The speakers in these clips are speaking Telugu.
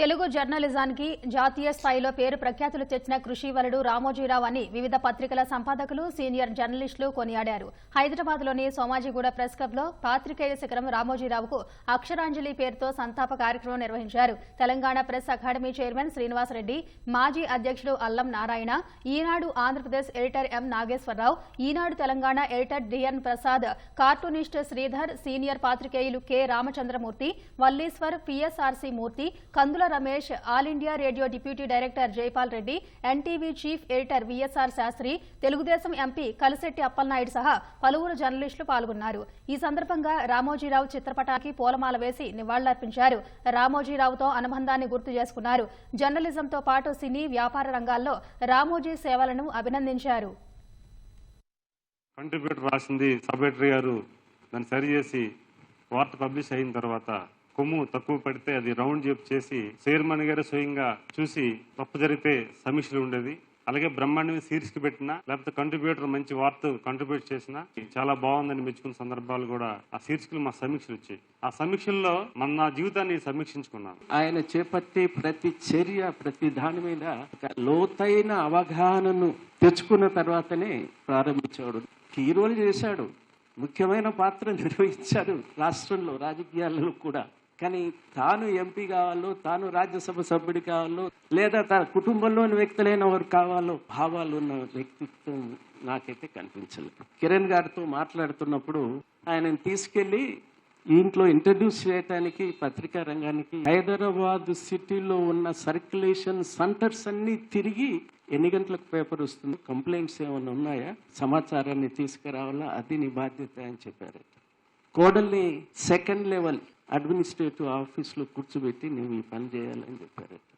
తెలుగు జర్నలిజానికి జాతీయ స్థాయిలో పేరు ప్రఖ్యాతులు తెచ్చిన కృషివలుడు రామోజీరావు అని వివిధ పత్రికల సంపాదకులు సీనియర్ జర్నలిస్టులు కొనియాడారు. హైదరాబాద్లోని సోమాజిగూడ ప్రెస్ క్లబ్లో పాత్రికేయ శిఖరం రామోజీరావుకు అక్షరాంజలి పేరుతో సంతాప కార్యక్రమం నిర్వహించారు. Telangana press academy chairman Srinivasa Reddy మాజీ అధ్యక్షుడు Allam Narayana Eenadu Andhra Pradesh editor M Nageswara Rao Eenadu Telangana editor DN Prasad cartoonist Sridhar senior పాత్రికేయులు K Ramachandra Murthy Valliswar PSRC Murthy Kandula Ramesh all India radio deputy director Jaipal Reddy NTV chief editor VSR Sastry Telugu Desam MP Kalisetti Appalanaidu సహా పలువురు జర్నలిస్టులు పాల్గొన్నారు. ఈ సందర్భంగా రామోజీరావు చిత్రపటానికి పూలమాల వేసి నివాళులర్పించారు. రామోజీరావుతో అనుబంధాన్ని గుర్తు చేసుకున్నారు. జర్నలిజంతో పాటు సినీ వ్యాపార రంగాల్లో రామోజీ సేవలను అభినందించారు. కంట్రిబ్యూట్ రాసింది సబ్ ఎడిటర్ గారు. దాన్ని సరిచేసి వార్త పబ్లిష్ అయిన తర్వాత కొమ్ము తక్కువ పడితే అది రౌండ్ చేప్ చేసి చైర్మన్ గారు స్వయంగా చూసి తప్పు జరిగితే సమీక్షలు ఉండేది. అలాగే బ్రహ్మాండమైన శీర్షిక కి పెట్టినా లేకపోతే కంట్రిబ్యూటర్ మంచి వార్త కంట్రిబ్యూట్ చేసినా చాలా బాగుందని మెచ్చుకున్న సందర్భాలు కూడా ఆ శీర్షికలు మా సమీక్షలు వచ్చాయి. ఆ సమీక్షల్లో మన నా జీవితాన్ని సమీక్షించుకున్నాను ఆయన చేపట్టే ప్రతి చర్య ప్రతి దాని మీద లోతైన అవగాహనను తెచ్చుకున్న తర్వాతనే ప్రారంభించాడు హీరోలు చేశాడు. ముఖ్యమైన పాత్ర నిర్వహించాడు రాష్ట్రంలో రాజకీయాలలో కూడా. కానీ తాను ఎంపీ కావాలో తాను రాజ్యసభ సభ్యుడి కావాలో లేదా తన కుటుంబంలోని వ్యక్తులైన వారు కావాలో భావాలు ఉన్న వ్యక్తిత్వం నాకైతే కనిపించలేదు. కిరణ్ గారితో మాట్లాడుతున్నప్పుడు ఆయనను తీసుకెళ్ళి ఇంట్లో ఇంట్రడ్యూస్ చేయడానికి పత్రికా రంగానికి హైదరాబాద్ సిటీలో ఉన్న సర్క్యులేషన్ సెంటర్స్ అన్ని తిరిగి ఎన్ని గంటలకు పేపర్ వస్తుంది కంప్లైంట్స్ ఏమైనా ఉన్నాయా? సమాచారాన్ని తీసుకురావాలా? అది నీ బాధ్యత అని చెప్పారు కోడల్ని సెకండ్ లెవెల్ అడ్మినిస్ట్రేటివ్ ఆఫీస్లో కూర్చోబెట్టి నేను ఈ పని చేయాలని చెప్పారు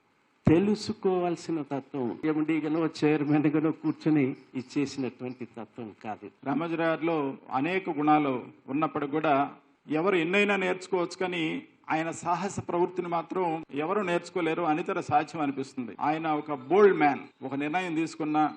తెలుసుకోవాల్సిన తత్వం ఎండి గనో చైర్మన్ గనో కూర్చొని ఇచ్చేసినటువంటి తత్వం కాదు. ఇది. రామోజీరావులో అనేక గుణాలు ఉన్నప్పటికి కూడా ఎవరు ఎన్నైనా నేర్చుకోవచ్చు కానీ ఆయన సాహస ప్రవృత్తిని మాత్రం ఎవరు నేర్చుకోలేరు. అనితర సాధ్యం అనిపిస్తుంది. ఆయన ఒక బోల్డ్ మ్యాన్. ఒక నిర్ణయం తీసుకున్న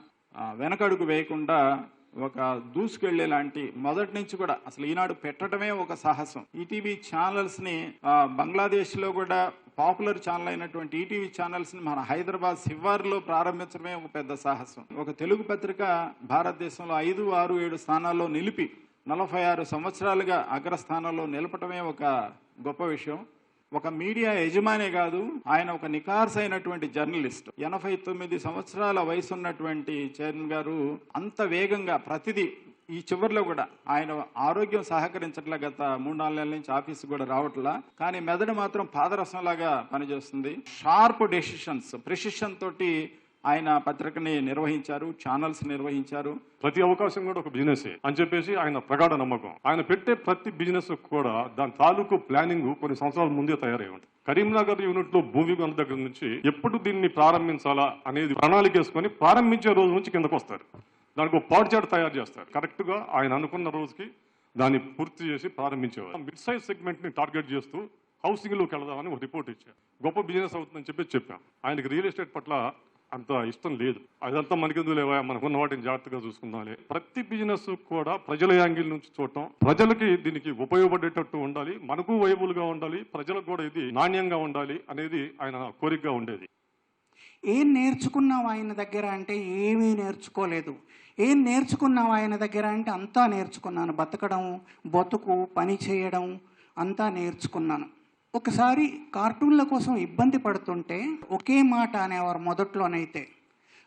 వెనకడుగు వేయకుండా ఒక దూసుకెళ్ళే లాంటి మొదటి నుంచి కూడా అసలు ఈనాడు పెట్టడమే ఒక సాహసం. ఈటీవీ ఛానల్స్ని బంగ్లాదేశ్లో కూడా పాపులర్ ఛానల్ అయినటువంటి ఈటీవీ ఛానల్స్ని మన హైదరాబాద్ శివార్లో ప్రారంభించడమే ఒక పెద్ద సాహసం. ఒక తెలుగు పత్రిక భారతదేశంలో ఐదు ఆరు ఏడు స్థానాల్లో నిలిపి నలభై ఆరు సంవత్సరాలుగా అగ్రస్థానంలో నిలపటమే ఒక గొప్ప విషయం. ఒక మీడియా యజమానే కాదు ఆయన ఒక నికార్స్ అయినటువంటి జర్నలిస్ట్. ఎనభై తొమ్మిది సంవత్సరాల వయసు ఉన్నటువంటి చైర్మన్ గారు అంత వేగంగా ప్రతిదీ ఈ చివరిలో కూడా ఆయన ఆరోగ్యం సహకరించట్లే గత మూడు నాలుగు నెలల నుంచి ఆఫీస్ కూడా రావట్లా. కానీ మెదడు మాత్రం పాదరసంలాగా పనిచేస్తుంది. షార్ప్ డెసిషన్స్ ప్రిసిషన్ తోటి ఆయన పత్రికని నిర్వహించారు ఛానల్స్ నిర్వహించారు. ప్రతి అవకాశం కూడా ఒక బిజినెస్ అని చెప్పేసి ఆయన ప్రగాఢ నమ్మకం. ఆయన పెట్టే ప్రతి బిజినెస్ కూడా దాని తాలూకు ప్లానింగ్ కొన్ని సంవత్సరాల ముందే తయారై ఉంటుంది కరీంనగర్ యూనిట్లో భూమి గంట దగ్గర నుంచి ఎప్పుడు దీన్ని ప్రారంభించాలా అనేది ప్రణాళిక వేసుకొని ప్రారంభించే రోజు నుంచి కిందకు వస్తారు. దానికి ఒక పాడ్చాట్ తయారు చేస్తారు. కరెక్ట్గా ఆయన అనుకున్న రోజుకి దాన్ని పూర్తి చేసి ప్రారంభించేవారు. మిడ్ సైజ్ సెగ్మెంట్ని టార్గెట్ చేస్తూ హౌసింగ్లోకి వెళదామని ఒక రిపోర్ట్ ఇచ్చారు. గొప్ప బిజినెస్ అవుతుందని చెప్పి చెప్పాం. ఆయనకి రియల్ ఎస్టేట్ పట్ల అంత ఇష్టం లేదు. అదంతా మనకెందుకు లేవా? మనకున్న వాటిని జాగ్రత్తగా చూసుకుందాం ప్రతి బిజినెస్ కూడా ప్రజల యాంగిల్ నుంచి చూడటం ప్రజలకి దీనికి ఉపయోగపడేటట్టు ఉండాలి మనకు వైబుల్గా ఉండాలి ప్రజలకు కూడా ఇది నాణ్యంగా ఉండాలి అనేది ఆయన కోరికగా ఉండేది. ఏం నేర్చుకున్నావు ఆయన దగ్గర అంటే ఏమీ నేర్చుకోలేదు. ఏం నేర్చుకున్నావు ఆయన దగ్గర అంటే అంతా నేర్చుకున్నాను. బతకడం బతుకు పని చేయడం అంతా నేర్చుకున్నాను. ఒకసారి కార్టూన్ల కోసం ఇబ్బంది పడుతుంటే ఒకే మాట అనేవారు మొదట్లోనైతే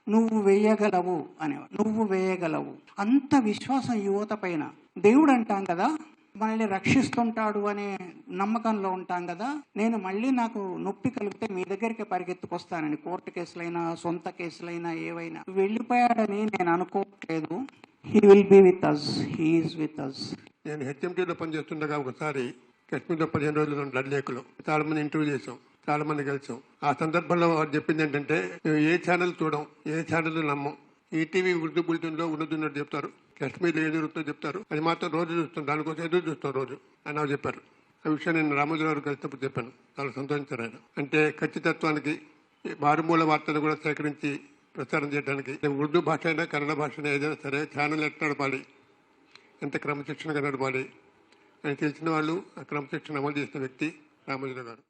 నువ్వు వేయగలవు అనేవారు. నువ్వు వేయగలవు. అంత విశ్వాసం యువత పైన. దేవుడు అంటాం కదా మనల్ని రక్షిస్తుంటాడు అనే నమ్మకంలో ఉంటాం కదా నేను మళ్ళీ నాకు నొప్పి కలిగితే మీ దగ్గరికి పరిగెత్తుకొస్తానని కోర్టు కేసులైనా సొంత కేసులైనా ఏవైనా. వెళ్ళిపోయాడని నేను అనుకోవట్లేదు he will be with us he's with us నేను హెచ్ఎంటీలో పనిచేస్తుండగా ఒకసారి కాశ్మీర్లో పదిహేను రోజులు బ్లడ్ లేకులు. చాలా మంది ఇంటర్వ్యూ చేసాం చాలా మంది కలిసాం ఆ సందర్భంలో వారు చెప్పింది ఏంటంటే మేము ఏ ఛానల్ చూడం ఏ ఛానల్ నమ్మం. ఈటీవీ ఉర్దూ బులెటిన్లో ఉన్నది చెప్తారు. కాశ్మీర్లో ఏది జరుగుతుందో చెప్తారు. అది మాత్రం రోజు చూస్తాం. దానికోసం ఎదురు చూస్తాం రోజు. అని చెప్పారు. ఆ విషయం నేను రామోజీరావు కలిసినప్పుడు చెప్పాను. చాలా సంతోషించారు ఆయన. అంటే ఖచ్చితత్వానికి మారుమూల వార్తలు కూడా సేకరించి ప్రచారం చేయడానికి. ఉర్దూ భాష అయినా కన్నడ భాష అయినా ఏదైనా సరే ఛానల్ ఎట్లా నడపాలి? ఎంత క్రమశిక్షణగా నడపాలి? ఆయన తెలిసిన వాళ్ళు ఆ క్రమశిక్షణ అమలు చేసిన వ్యక్తి రామోజీరావు గారు.